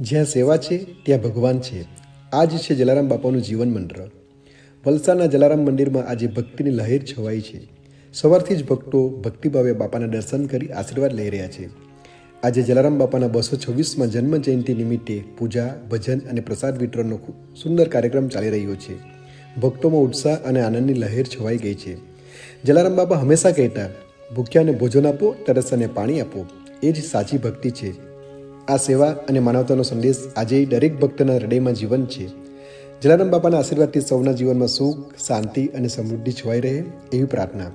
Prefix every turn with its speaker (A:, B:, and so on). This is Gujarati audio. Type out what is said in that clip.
A: જ્યાં સેવા છે, ત્યાં ભગવાન છે. આ જ છે જલારામ બાપાનું જીવન મંત્ર. વલસાડના જલારામ મંદિરમાં આજે ભક્તિની લહેર છવાઈ છે. સવારથી જ ભક્તો ભક્તિભાવે બાપાના દર્શન કરી આશીર્વાદ લઈ રહ્યા છે. આજે જલારામ બાપાના બસો છવ્વીસમાં જન્મ જયંતિ નિમિત્તે પૂજા, ભજન અને પ્રસાદ વિતરણનો ખૂબ સુંદર કાર્યક્રમ ચાલી રહ્યો છે. ભક્તોમાં ઉત્સાહ અને આનંદની લહેર છવાઈ ગઈ છે. જલારામ બાપા હંમેશા કહેતા, ભૂખ્યાને ભોજન આપો તરસને પાણી આપો. એ જ સાચી ભક્તિ છે. આ સેવા અને માનવતાનો સંદેશ આજે દરેક ભક્તના હૃદયમાં જીવન છે. જલારામ બાપાના આશીર્વાદથી સૌના જીવનમાં સુખ, શાંતિ અને સમૃદ્ધિ છવાઈ રહે એવી પ્રાર્થના.